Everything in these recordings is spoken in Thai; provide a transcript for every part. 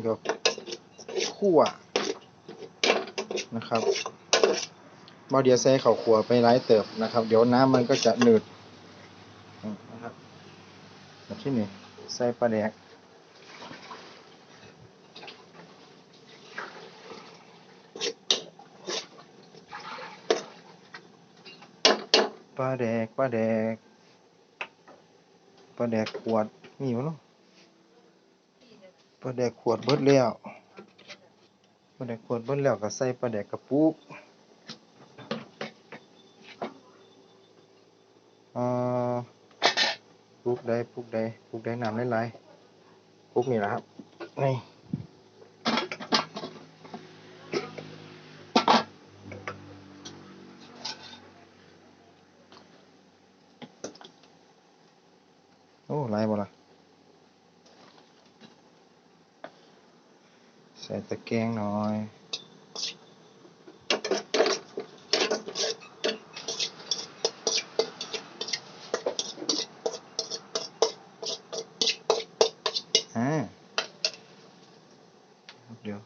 นี่ก็คั่วนะครับบ่เดียวใส่ข้าวคั่วไปหลายเติบนะครับ เดี๋ยวน้ำมันก็จะหนืดนี่นะครับแบบที่นี่ใส่ปลาแดกปลาแดกปลาแดกปลาแดกขวดมีมั้ยเนาะ ปลาแดกขวดเบิดแล้วปลาแดกขวดเบิดแล้วก็ใส่ปลาแดกกระปุกอ่าปุกใดปุกใดปุกใดน้ำหลายๆปุกนี่แหละครับ นี่โอ้หลายบ่ล่ะ ส่ตะแกรงหน่อยเดี๋ยว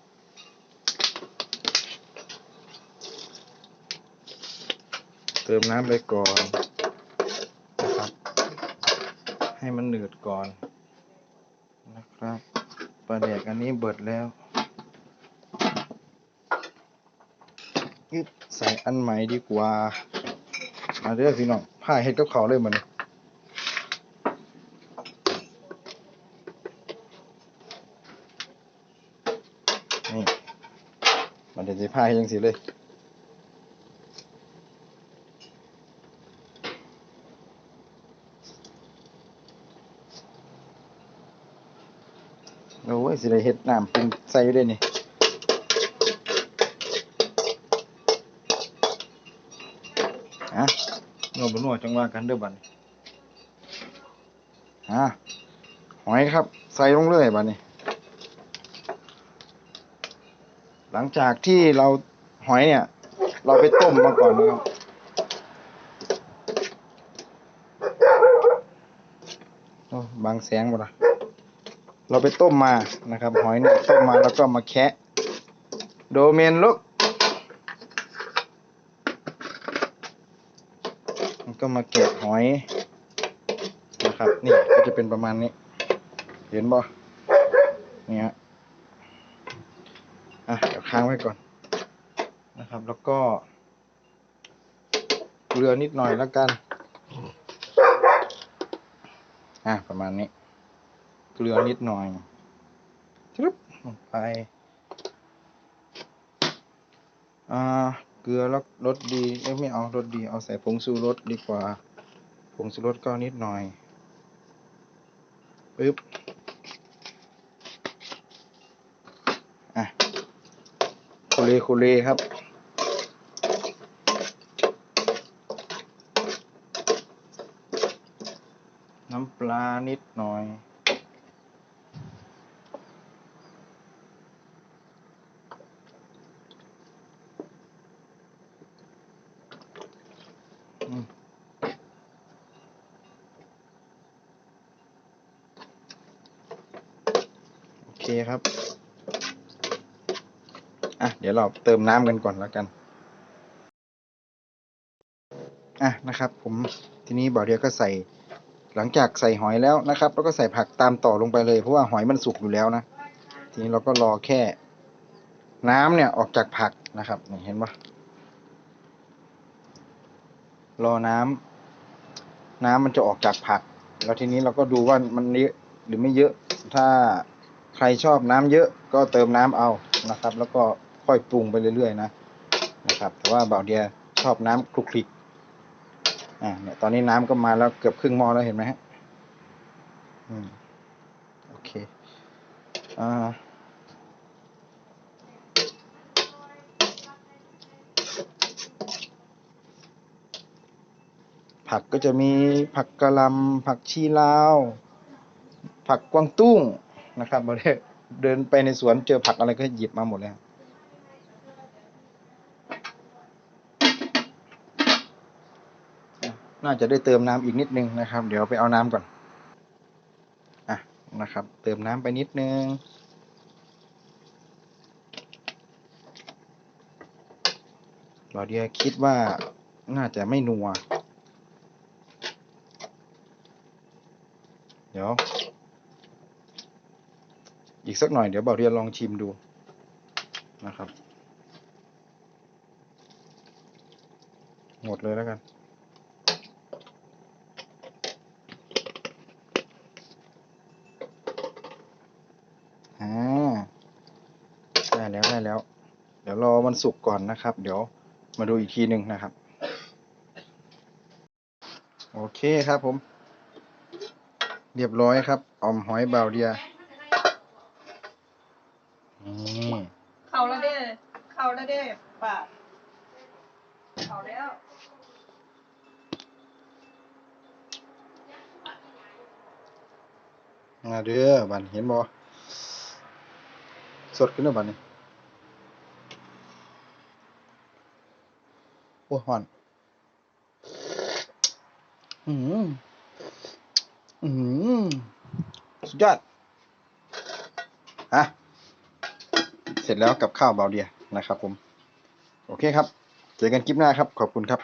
เติมน้ำไปก่อนนะครับ ให้มันหนืดก่อนนะครับปลาแดกอันนี้เบิดแล้ว ยึดใส่อันใหม่ดีกว่า มาเด้อพี่น้องผ้าเฮ็ดกับเขาเลยมันนี่มันเดี๋ยวจะผ้าให้ยังสิเลยโอ้ยสิได้เฮ็ดน้ำปรุงใส่อยู่เด้นี่ ฮะนัวบ่นัวจังว่ากันเด้อบัดนี้ฮะหอยครับ ใส่ลงเลยบัดนี้ หลังจากที่เราหอยเนี่ย เราไปต้มมาก่อนนะครับโอ้บางแสงบ่ล่ะเราไปต้มมานะครับ หอยเนี่ยต้มมาแล้วก็มาแคะ โดเมนลุกมัน ก็มาแกะหอยนะครับ นี่ก็จะเป็นประมาณนี้ เห็นบ่นี่ฮะอะเดี๋ยวค้างไว้ก่อนนะครับ แล้วก็เกลือนิดหน่อยแล้วกัน อะประมาณนี้ เกลือนิดหน่อยชึบลงไปอ่า เกลือแล้วรสดีเอ้ไม่เอารสดีเอาใส่ผงชูรสดีกว่า ผงชูรสก็นิดหน่อยปึ๊บอะโคเลโคเลครับน้ำปลานิดหน่อย เคครับ อะ เดี๋ยวเราเติมน้ำกันก่อนแล้วกัน อะนะครับ ผมทีนี้บ่าวเดียวก็ใส่ หลังจากใส่หอยแล้วนะครับ แล้วก็ใส่ผักตามต่อลงไปเลยเพราะว่าหอยมันสุกอยู่แล้วนะ ทีนี้เราก็รอแค่ น้ำเนี่ยออกจากผักนะครับเห็นปะรอน้ำน้ำมันจะออกจากผัก แล้วทีนี้เราก็ดูว่ามันเยอะหรือไม่เยอะถ้า ใครชอบน้ำเยอะก็เติมน้ำเอานะครับ แล้วก็ค่อยปรุงไปเรื่อยๆนะนะครับ แต่ว่าเบาเดียชอบน้ำคลุกคลิกอ่าเนี่ยตอนนี้น้ำก็มาแล้วเกือบครึ่งหม้อแล้วเห็นไหมฮะอืมโอเคอ่าผักก็จะมีผักกะหล่ำผักชีลาว ผักกวางตุ้ง นะครับบริเดินไปในสวนเจอผักอะไรก็หยิบมาหมดเลยน่าจะได้เติมน้ำอีกนิดนึงนะครับ เดี๋ยวไปเอาน้ำก่อนอะนะครับ เติมน้ำไปนิดนึงเราเดียคิดว่าน่าจะไม่นัว เดี๋ยว อีกสักหน่อยเดี๋ยวบาวเดียลองชิมดูนะครับ หมดเลยแล้วกัน ได้แล้วได้แล้ว เดี๋ยวรอมันสุกก่อนนะครับ เดี๋ยวมาดูอีกทีหนึ่งนะครับ โอเคครับผม เรียบร้อยครับ ออมหอยบาวเดีย นี่เขาแล้วเด้เขาแล้วเด้ป่าเขาแล้วมาเด้อบันเห็นบ่สดขึ้นแล้วบันนี้โอ้ยหอนอืมอืมสุดยอดอะ เสร็จแล้วกับข้าวเบาเดียนะครับผม โอเคครับ เจอกันคลิปหน้าครับ ขอบคุณครับ